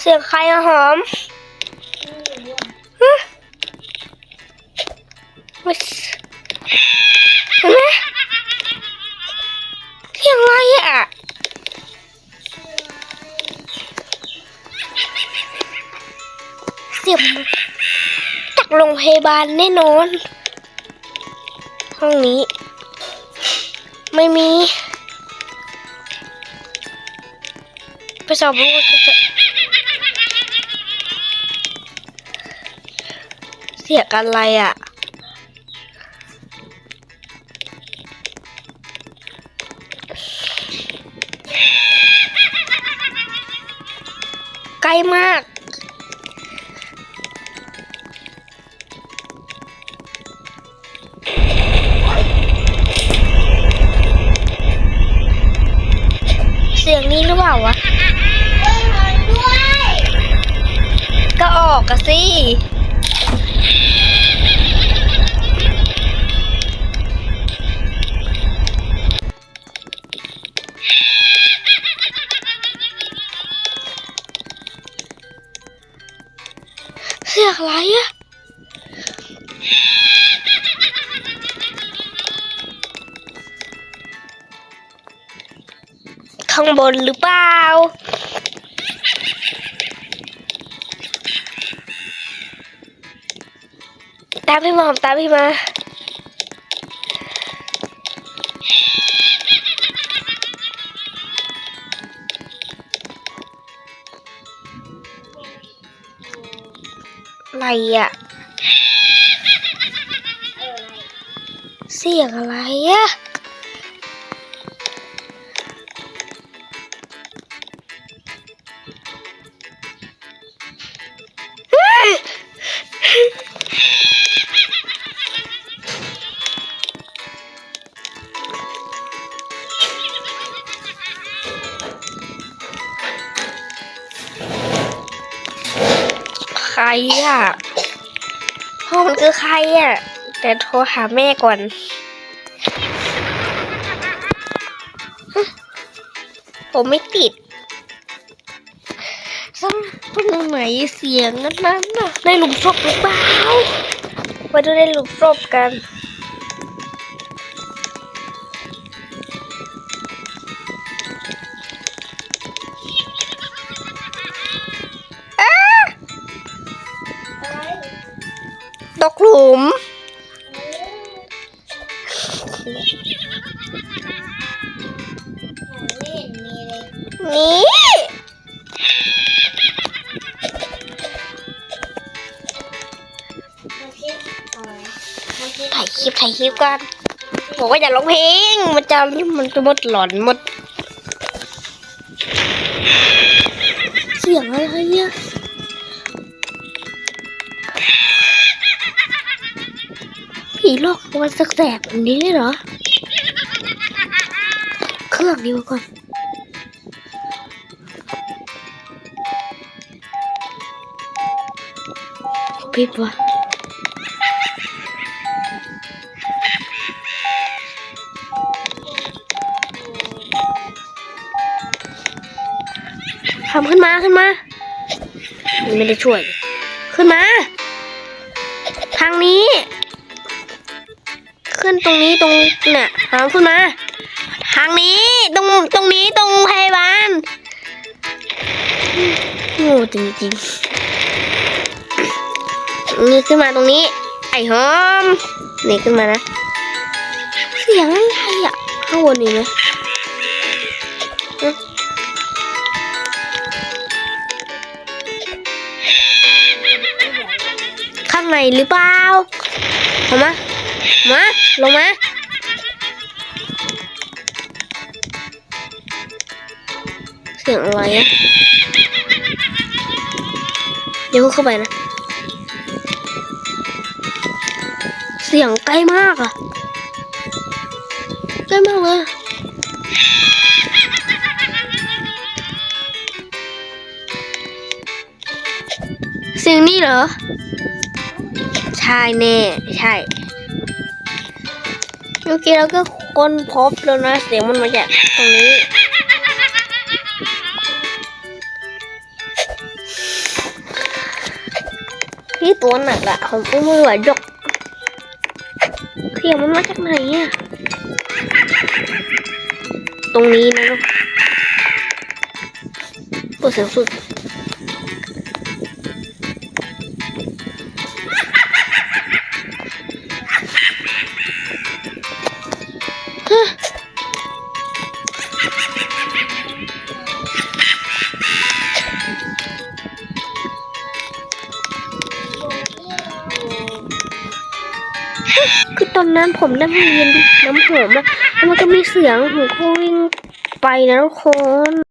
เสียงใครอะหอมฮะอุ๊ยเห็นไหมเสียงอะไรอะเสียงจากโรงพยาบาลแน่นอน ห้องนี้ ไม่มีไปสอบรู้ว่าจะ เสียกันอะไรอะ ใกล้มาก เสียงนี้หรือเปล่าวะ ก็ออกกะสิ เสียงอะไรอะข้างบนหรือเปล่าตามพี่หมอมตามพี่มา อะไรอะ เสียงอะไรอะใรอะพ่อมันคือใครอะแต่โทรหาแม่ก่อนผมไม่ติดซึ่งตรงไหนเสียงนั้นนั้นน่ะในหลุมศพหรือเปล่ามาดูในหลุมศพกัน นี่ถ่ายคลิปถ่ายคลิปกันบอกว่าอย่าร้องเพลง มันจะมันจะหมดหลอนหมด เสียงอะไรเนี่ย ผีหลอกวันแสกๆแบบนี้เลยเหรอ เครื่องนี้มาก่อนปิดวะทำขึ้นมาขึ้นมา ไม่ได้ช่วย ขึ้นมา ทางนี้ ขึ้นตรงนี้ตรงเนี่ยทางขึ้นมา ทางนี้ตรงตรงนี้ตรงพยาบาลโง่จริงๆนี่ขึ้นมาตรงนี้ ไอ้หอม นี่ขึ้นมานะ เสียงอะไรอะข้างบนนี่นะฮะข้างในหรือเปล่าเอามา มา ลงมา เสียงอะไรอะเดี๋ยวเข้าไปนะ เสียงใกล้มากอะใกล้มากเลยเสียงนี่เหรอ ใช่แน่ ใช่ เมื่อกี้เราก็ค้นพบแล้วนะ เสียงมันมาจากตรงนี้ นี่ตัวหนักอะผมอุ้มไม่ไหวจกเสียงมันมาจากไหนอะตรงนี้นะลูกตัวเสียงสุด คือตอนนั้นผมนั่งเรียนน้ำหอมอะแล้วมันก็มีเสียงผมก็วิ่งไปนะทุกคน